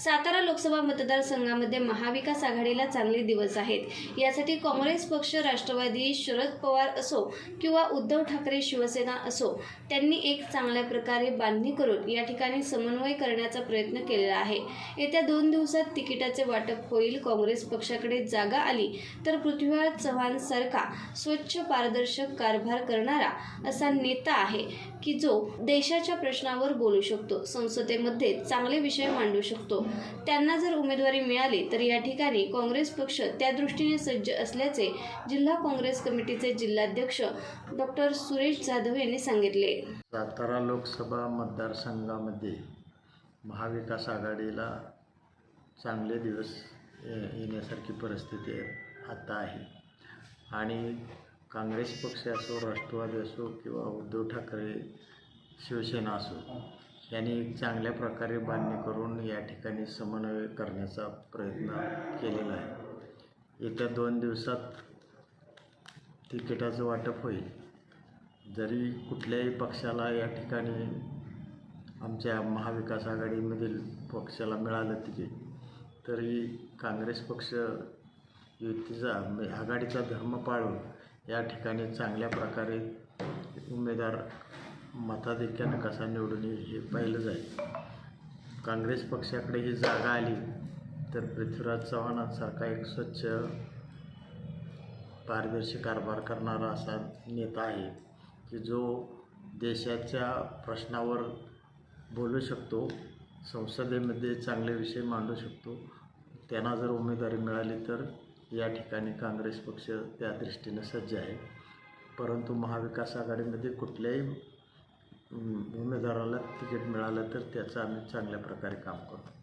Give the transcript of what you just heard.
सातारा लोकसभा मतदारसंघामध्ये महाविकास आघाडीला चांगले दिवस आहेत. यासाठी काँग्रेस पक्ष राष्ट्रवादी शरद पवार असो किंवा उद्धव ठाकरे शिवसेना असो त्यांनी एक चांगल्या प्रकारे बांधणी करून या ठिकाणी समन्वय करण्याचा प्रयत्न केलेला आहे. येत्या दोन दिवसात तिकिटाचे वाटप होईल. काँग्रेस पक्षाकडे जागा आली तर पृथ्वीराज चव्हाण सारखा स्वच्छ पारदर्शक कारभार करणारा असा नेता आहे की जो देशाच्या प्रश्नावर बोलू शकतो संसदेमध्ये चांगले विषय मांडू शकतो. त्यांना जर उमेदवारी मिळाली तर या ठिकाणी काँग्रेस पक्ष त्या दृष्टीने सज्ज असल्याचे जिल्हा काँग्रेस कमिटीचे जिल्हाध्यक्ष डॉक्टर सुरेश जाधव यांनी सांगितले. सातारा लोकसभा मतदारसंघामध्ये महाविकास आघाडीला चांगले दिवस येण्यासारखी परिस्थिती आता आहे. आणि काँग्रेस पक्ष असो राष्ट्रवादी असो किंवा उद्धव ठाकरे शिवसेना असो यांनी चांगल्या प्रकारे बांधणी करून या ठिकाणी समन्वय करण्याचा प्रयत्न केलेला आहे. येत्या दोन दिवसात तिकिटाचं वाटप होईल. जरी कुठल्याही पक्षाला या ठिकाणी आमच्या महाविकास आघाडीमधील पक्षाला मिळालं तिकीट तरी काँग्रेस पक्ष युतीचा म्हणजे आघाडीचा धर्म पाळून या ठिकाणी चांगल्या प्रकारे उमेदवार मताधिक्यानं कसा निवडून येईल हे पाहिलं जाईल काँग्रेस पक्षाकडे ही जागा आली तर पृथ्वीराज चव्हाणांसारखा एक स्वच्छ पारदर्शी कारभार करणारा असा नेता आहे की जो देशाच्या प्रश्नावर बोलू शकतो संसदेमध्ये चांगले विषय मांडू शकतो. त्यांना जर उमेदवारी मिळाली तर या ठिकाणी काँग्रेस पक्ष त्या दृष्टीनं सज्ज आहे. परंतु महाविकास आघाडीमध्ये कुठल्याही उमेदवाराला तिकीट मिळालं तर त्याचं आम्ही चांगल्या प्रकारे काम करतो